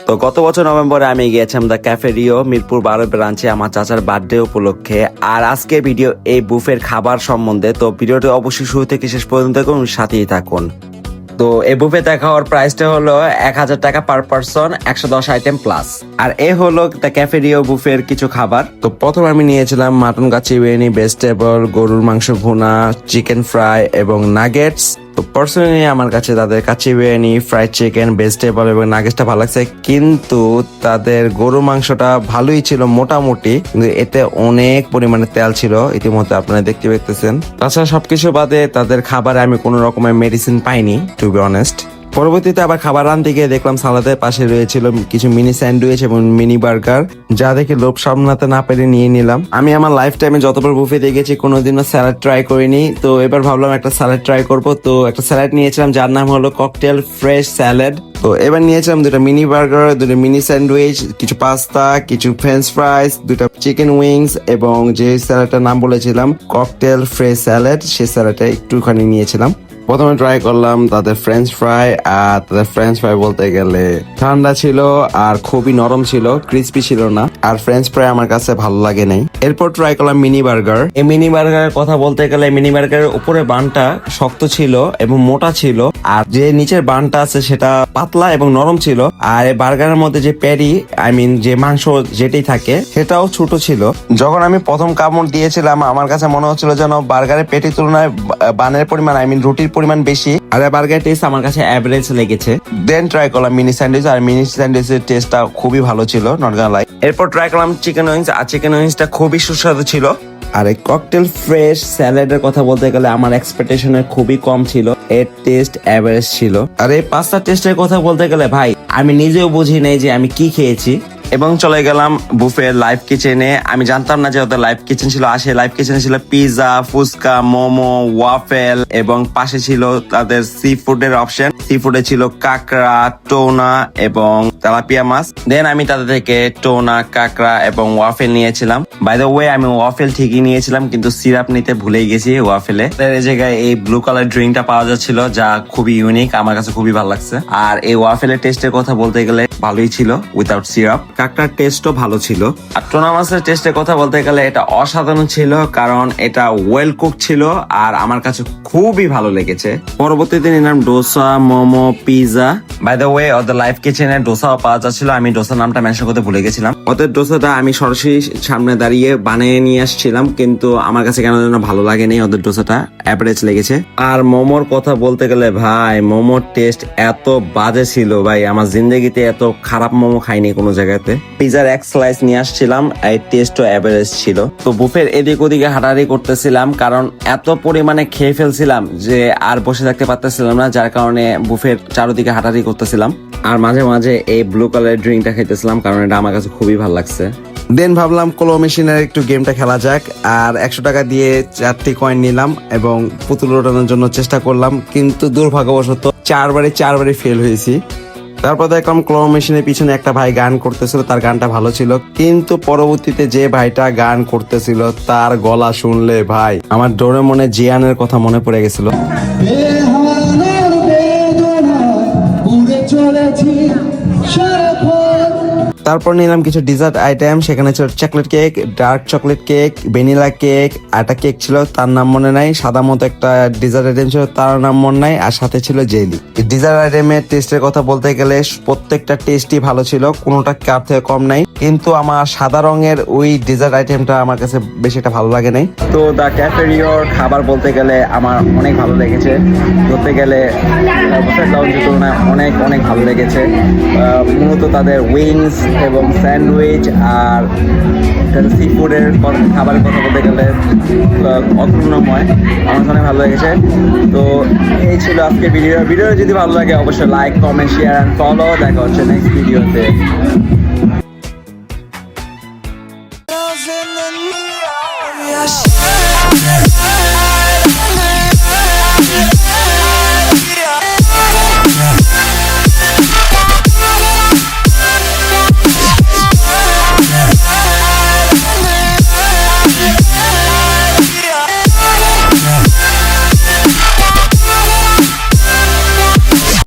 তো গত বছর নভেম্বরে আমি গিয়েছিলাম দ্য ক্যাফেরিও মিরপুর বারো ব্রাঞ্চে আমার চাচার বার্থডে উপলক্ষে। আর আজকে ভিডিও এই বুফের খাবার সম্বন্ধে, তো ভিডিওটি অবশ্যই শুরু থেকে শেষ পর্যন্ত দেখুন, সাথেই থাকুন। তো এই বুফেতে খাওয়ার প্রাইসটা হলো এক হাজার টাকা পার পার্সন একশো দশ আইটেম প্লাস আর এ হলো দ্য ক্যাফেরিও বুফের কিছু খাবার। তো প্রথম আমি নিয়েছিলাম মাটন কাচি বিরিয়ানি ভেজিটেবল গরুর মাংস ভুনা চিকেন ফ্রাই এবং নাগেটস তো পার্সোনালি আমার কাছে তাদের কাচি বিরিয়ানি ফ্রাইড চিকেন ভেজিটেবল এবং নাগেসটা ভালো লাগছে। কিন্তু তাদের গরু মাংসটা ভালোই ছিল, মোটামুটি। কিন্তু এতে অনেক পরিমাণে তেল ছিল, ইতিমধ্যে আপনারা দেখতে পেতেছেন তাছাড়া সবকিছু বাদে তাদের খাবারে আমি কোনো রকমের মেডিসিন পাইনি টু বি অনেস্ট পরবর্তীতে আবার খাবার আনতে গিয়ে দেখলাম সালাদের পাশে রয়েছিল কিছু মিনি স্যান্ডউইচ এবং মিনি বার্গার, যা দেখে লোভ সামলাতে না পেরে নিয়ে নিলাম। আমি আমার লাইফ টাইমে যতবার বুফে গেছি, কোনোদিনও স্যালাড ট্রাই করিনি। তো এবার ভাবলাম একটা স্যালাড ট্রাই করব। তো একটা স্যালাড নিয়েছিলাম, যার নাম হলো ককটেল ফ্রেশ স্যালাড তো এবার নিয়েছিলাম দুটো মিনি বার্গার, দুটো মিনি স্যান্ডউইচ, কিছু পাস্তা কিছু ফ্রেঞ্চ ফ্রাইস দুটো চিকেন উইংস এবং যে স্যালাডটার নাম বলেছিলাম ককটেল ফ্রেশ স্যালাড সেই স্যালাডটা একটুখানি নিয়েছিলাম। প্রথমে ট্রাই করলাম তাদের ফ্রেঞ্চ ফ্রাই আর তাদের ফ্রেঞ্চ ফ্রাই বলতে গেলে ঠান্ডা ছিল আর খুবই নরম ছিল ক্রিস্পি ছিল না, আর ফ্রেঞ্চ ফ্রাই আমার কাছে ভালো লাগে নাই। এরপর ট্রাই করলাম মিনি বার্গার এই মিনি বার্গারের কথা বলতে গেলে মিনি বার্গারের উপরে বানটা শক্ত ছিল এবং মোটা ছিল, আর যে নিচের বানটা আছে সেটা পাতলা এবং নরম ছিল, আর এই বার্গারের মধ্যে যে প্যারি আই মিন যে মাংস যেটাই থাকে সেটাও ছোট ছিল। যখন আমি প্রথম কামড় দিয়েছিলাম, আমার কাছে মনে হচ্ছিল যেন বার্গারের পেটির তুলনায় বানের পরিমাণ আই মিন রুটির পরিমাণ বেশি। আর বার্গার টেস্ট আমার কাছে অ্যাভারেজ লেগেছে। দেন ট্রাই করলাম মিনি স্যান্ডউইচ আর মিনি স্যান্ডউইচের টেস্টটা খুবই ভালো ছিল নট গানা লাইক এরপর ট্রাই করলাম চিকেন উইংস আর চিকেন উইংসটা খুবই সুস্বাদু ছিল। আর এই ককটেল ফ্রেশ স্যালাডের কথা বলতে গেলে আমার এক্সপেকটেশনের খুবই কম ছিল এর টেস্ট অ্যাভারেজ ছিল। আর এই পাস্তা টেস্টের কথা বলতে গেলে ভাই আমি নিজেও বুঝি নাই যে আমি কি খেয়েছি। এবং চলে গেলাম বুফের লাইভ কিচেনে আমি জানতাম না যে ওদের লাইফ কিচেন ছিল আসে লাইভ কিচেনে ছিল পিৎজা ফুচকা, মোমো ওয়াফেল এবং পাশে ছিল তাদের সি ফুডের অপশন সি ফুডে ছিল কাঁকড়া টোনা এবং তেলাপিয়া মাছ। দেন আমি তাদের থেকে টোনা, কাঁকড়া এবং ওয়াফেল নিয়েছিলাম। বাই দ্য ওয়ে আমি ওয়াফেল ঠিকই নিয়েছিলাম, কিন্তু সিরাপ নিতে ভুলেই গেছি ওয়াফেলে এই জায়গায় এই ব্লু কালার ড্রিঙ্কটা পাওয়া যাচ্ছিল, যা খুবই ইউনিক আমার কাছে খুবই ভালো লাগছে। আর এই ওয়াফেলের টেস্টের কথা বলতে গেলে ভালোই ছিল উইথাউট সিরাপ কাঁকড়ার টেস্টও ভালো ছিল। আর টোনা মাছের টেস্টের কথা বলতে গেলে এটা অসাধারণ ছিল, কারণ এটা ওয়েল কুক ছিল, আর আমার কাছে খুবই ভালো লেগেছে। পরবর্তীতে নিলাম dosa momo pizza by the way ওদের লাইফ কিচেনে ডোসাও পাওয়া যাচ্ছিল, আমি ডোসার নামটা মেনশন করতে ভুলে গেছিলাম। ওদের ডোসাটা আমি সরাসরি সামনে দাঁড়িয়ে বানিয়ে নিয়ে আসছিলাম, কিন্তু আমার কাছে কেন যেন ভালো লাগেনি ওদের ডোসাটা অ্যাভারেজ লেগেছে। আর মোমোর কথা বলতে গেলে ভাই, মোমোর টেস্ট এত বাজে ছিল ভাই, আমার জিন্দগিতে এত খারাপ মোমো খাইনি কোনো জায়গাতে। পিজার এক স্লাইস নিয়ে আসছিলাম, এই টেস্টও অ্যাভারেজ ছিল। তো বুফের এদিক ওদিকে হাঁটাহাঁটি করতেছিলাম, কারণ এত পরিমাণে খেয়ে ফেলছিলাম যে আর বসে থাকতে পারতেছিলাম না, যার কারণে বুফের চারদিকে হাঁটাহাঁটি করতেছিলাম। আর মাঝে মাঝে এই ব্লু কালারের ড্রিঙ্কটা খাইতেছিলাম কারণ এটা আমার কাছে খুবই ভালো লাগছে। দেন ভাবলাম কোলো মেশিনের একটু গেমটা খেলা যাক আর একশো টাকা দিয়ে চারটি কয়েন নিলাম এবং পুতুল ওঠানোর জন্য চেষ্টা করলাম কিন্তু দুর্ভাগ্যবশত চারবারে চারবারে ফেল হয়েছি। তারপর দেখলাম ক্লো মেশিনের পিছনে একটা ভাই গান করতেছিল তার গানটা ভালো ছিল কিন্তু পরবর্তীতে যে ভাইটা গান করতেছিল তার গলা শুনলে ভাই আমার ডোরে মনে জিয়ানের কথা মনে পড়ে গেছিল। চলেছি সারাক্ষণ তারপর নিলাম কিছু ডিজার্ট আইটেম সেখানে ছিল chocolate cake dark chocolate cake vanilla cake একটা কেক ছিল, তার নাম মনে নাই, সাদা মতো একটা ডিজার্ট আইটেম ছিল, তার নাম মনে নাই, আর সাথে ছিল জেলি ডিজার্ট আইটেমের টেস্টের কথা বলতে গেলে প্রত্যেকটা টেস্টই ভালো ছিল, কোনোটা কাপ থেকে কম নাই, কিন্তু আমার সাদা রঙের ওই ডিজার্ট আইটেমটা আমার কাছে বেশি একটা ভালো লাগে নাই। তো দ্য ক্যাফেরিওর খাবার বলতে গেলে আমার অনেক ভালো লেগেছে ধরতে গেলে তুলনায় অনেক অনেক ভালো লেগেছে। মূলত তাদের উইংস এবং স্যান্ডউইচ আর সি ফুডের খাবারের কথা বলতে গেলে আহ, আমার অনেক ভালো লেগেছে। তো এই ছিল আজকে ভিডিও ভিডিও যদি ভালো লাগে অবশ্যই like comment share and follow দেখা হচ্ছে নেক্সট ভিডিওতে